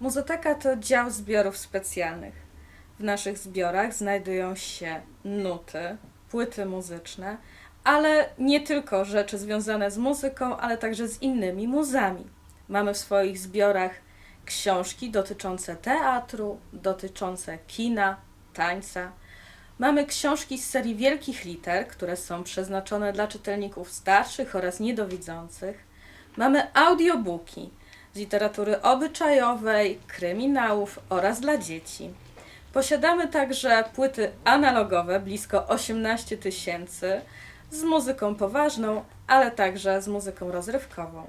Muzoteka to dział zbiorów specjalnych. W naszych zbiorach znajdują się nuty, płyty muzyczne, ale nie tylko rzeczy związane z muzyką, ale także z innymi muzami. Mamy w swoich zbiorach książki dotyczące teatru, dotyczące kina, tańca. Mamy książki z serii wielkich liter, które są przeznaczone dla czytelników starszych oraz niedowidzących. Mamy audiobooki literatury obyczajowej, kryminałów oraz dla dzieci. Posiadamy także płyty analogowe, blisko 18 tysięcy, z muzyką poważną, ale także z muzyką rozrywkową.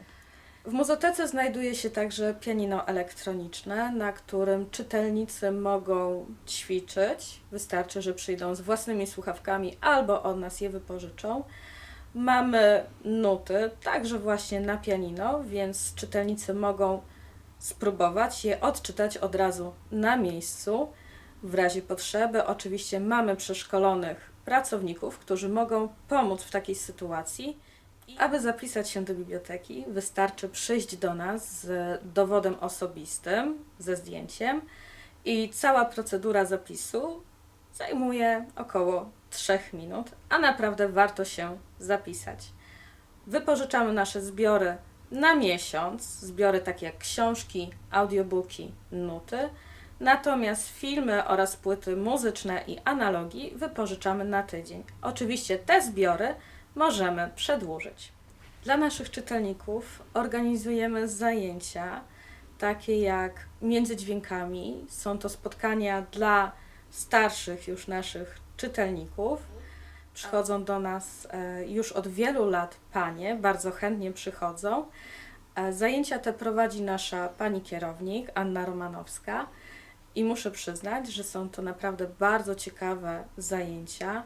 W muzotece znajduje się także pianino elektroniczne, na którym czytelnicy mogą ćwiczyć. Wystarczy, że przyjdą z własnymi słuchawkami albo od nas je wypożyczą. Mamy nuty, także właśnie na pianino, więc czytelnicy mogą spróbować je odczytać od razu na miejscu. W razie potrzeby, oczywiście, mamy przeszkolonych pracowników, którzy mogą pomóc w takiej sytuacji. Aby zapisać się do biblioteki, wystarczy przyjść do nas z dowodem osobistym, ze zdjęciem i cała procedura zapisu zajmuje około 3 minut, a naprawdę warto się zapisać. Wypożyczamy nasze zbiory na miesiąc, zbiory takie jak książki, audiobooki, nuty. Natomiast filmy oraz płyty muzyczne i analogii wypożyczamy na tydzień. Oczywiście te zbiory możemy przedłużyć. Dla naszych czytelników organizujemy zajęcia takie jak między dźwiękami. Są to spotkania dla starszych już naszych czytelników. Przychodzą do nas e, już od wielu lat panie, bardzo chętnie przychodzą. E, Zajęcia te prowadzi nasza pani kierownik, Anna Romanowska. I muszę przyznać, że są to naprawdę bardzo ciekawe zajęcia.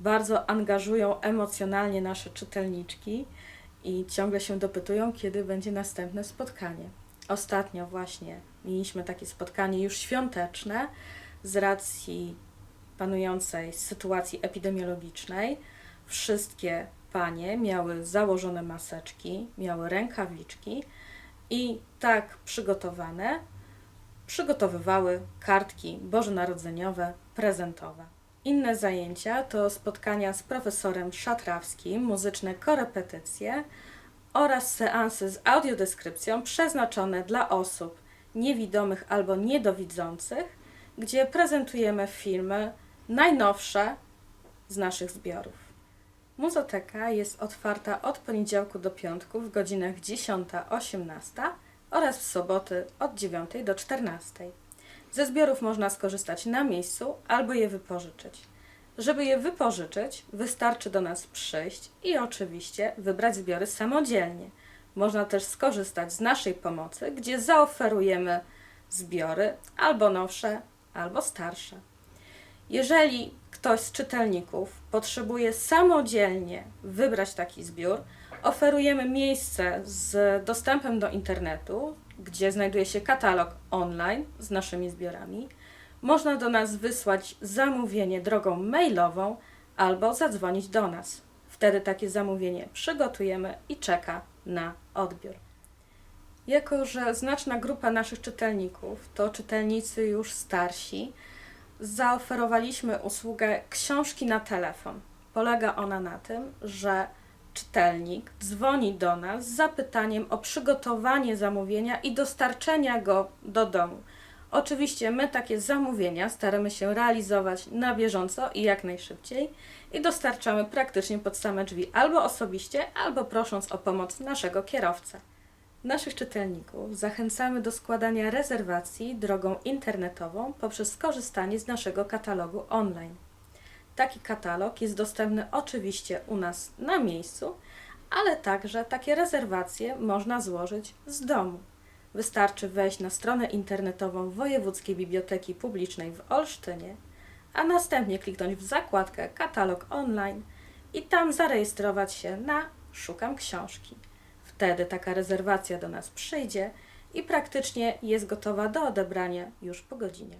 Bardzo angażują emocjonalnie nasze czytelniczki i ciągle się dopytują, kiedy będzie następne spotkanie. Ostatnio właśnie mieliśmy takie spotkanie już świąteczne z racji panującej sytuacji epidemiologicznej. Wszystkie panie miały założone maseczki, miały rękawiczki i tak przygotowane przygotowywały kartki bożonarodzeniowe, prezentowe. Inne zajęcia to spotkania z profesorem Szatrawskim, muzyczne korepetycje oraz seansy z audiodeskrypcją przeznaczone dla osób niewidomych albo niedowidzących, gdzie prezentujemy filmy najnowsze z naszych zbiorów. Muzoteka jest otwarta od poniedziałku do piątku w godzinach 10-18 oraz w soboty od 9 do 14. Ze zbiorów można skorzystać na miejscu albo je wypożyczyć. Żeby je wypożyczyć, wystarczy do nas przyjść i oczywiście wybrać zbiory samodzielnie. Można też skorzystać z naszej pomocy, gdzie zaoferujemy zbiory albo nowsze, albo starsze. Jeżeli ktoś z czytelników potrzebuje samodzielnie wybrać taki zbiór, oferujemy miejsce z dostępem do internetu, gdzie znajduje się katalog online z naszymi zbiorami. Można do nas wysłać zamówienie drogą mailową albo zadzwonić do nas. Wtedy takie zamówienie przygotujemy i czeka na odbiór. Jako, że znaczna grupa naszych czytelników to czytelnicy już starsi, zaoferowaliśmy usługę książki na telefon. Polega ona na tym, że czytelnik dzwoni do nas z zapytaniem o przygotowanie zamówienia i dostarczenia go do domu. Oczywiście my takie zamówienia staramy się realizować na bieżąco i jak najszybciej i dostarczamy praktycznie pod same drzwi albo osobiście, albo prosząc o pomoc naszego kierowcę. Naszych czytelników zachęcamy do składania rezerwacji drogą internetową poprzez skorzystanie z naszego katalogu online. Taki katalog jest dostępny oczywiście u nas na miejscu, ale także takie rezerwacje można złożyć z domu. Wystarczy wejść na stronę internetową Wojewódzkiej Biblioteki Publicznej w Olsztynie, a następnie kliknąć w zakładkę Katalog online i tam zarejestrować się na Szukam książki. Wtedy taka rezerwacja do nas przyjdzie i praktycznie jest gotowa do odebrania już po godzinie.